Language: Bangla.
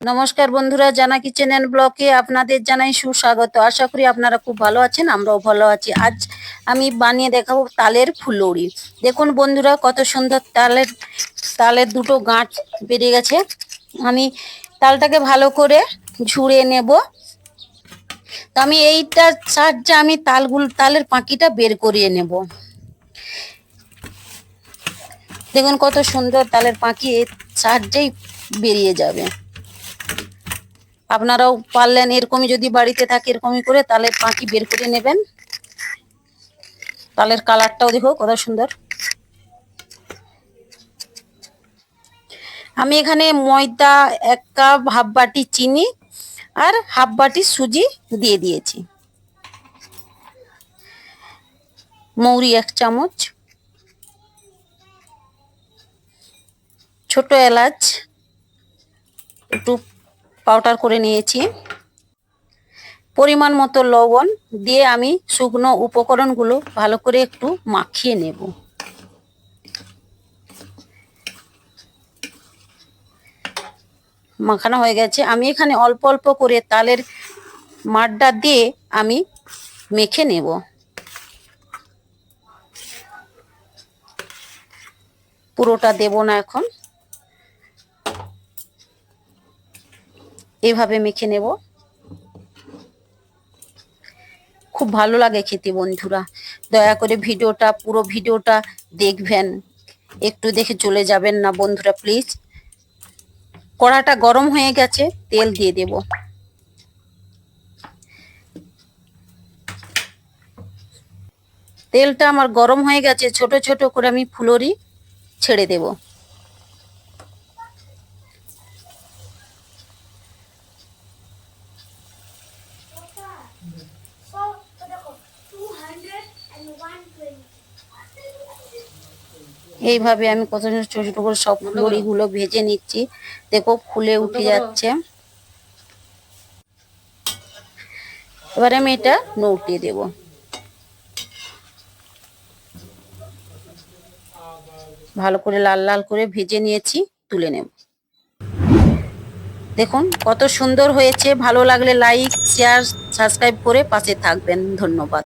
নমস্কার বন্ধুরা, জানা জানাকি চ্যানেল ব্লকে আপনাদের জানাই সুস্বাগত। আশা করি আপনারা খুব ভালো আছেন, আমরাও ভালো আছি। আজ আমি বানিয়ে দেখাবো তালের ফুলড়ি। দেখুন বন্ধুরা, কত সুন্দর তালের তালের দুটো গাঁট বেরিয়ে গেছে। আমি তালটাকে ভালো করে ঝুড়ে নেব। তো আমি এইটার সাহায্যে আমি তালগুলো, তালের পাখিটা বের করিয়ে নেব। দেখুন কত সুন্দর তালের পাখি এর সাহায্যেই বেরিয়ে যাবে। আপনারাও পারলেন, এরকমই যদি বাড়িতে থাকে, এরকমই করে তালের পাখি বের করে নেবেন। তালের কালারটাও দেখো, কত সুন্দর। আমি এখানে ময়দা এক কাপ, হাফ বাটি চিনি আর হাফ বাটি সুজি দিয়ে দিয়েছি। মৌরি এক চামচ। ছোট এলাচ, একটু পাউডার করে নিয়েছি। পরিমাণ মতো লবণ দিয়ে আমি শুকনো উপকরণগুলো ভালো করে একটু মাখিয়ে নেব। মাখানো হয়ে গেছে। আমি এখানে অল্প অল্প করে তালের মাড্ডা দিয়ে আমি মেখে নেব। পুরোটা দেব না এখন। এভাবে মেখে নেব। খুব ভালো লাগে খেতে বন্ধুরা। দয়া করে ভিডিওটা, পুরো ভিডিওটা দেখবেন। একটু দেখে চলে যাবেন না বন্ধুরা প্লিজ কড়াটা গরম হয়ে গেছে, তেল দিয়ে দেব। তেলটা আমার গরম হয়ে গেছে, ছোট ছোট করে আমি ফুলরি ছেড়ে দেবো। এইভাবে আমি কত ছোট ছোট করে সব বড়িগুলো ভেজে নিচ্ছি। দেখো ফুলে উঠে যাচ্ছে। এবারে আমি এটা নৌটিয়ে দেব। ভালো করে লাল লাল করে ভেজে নিয়েছি তুলে নেব। দেখুন কত সুন্দর হয়েছে। ভালো লাগলে লাইক শেয়ার সাবস্ক্রাইব করে পাশে থাকবেন। ধন্যবাদ।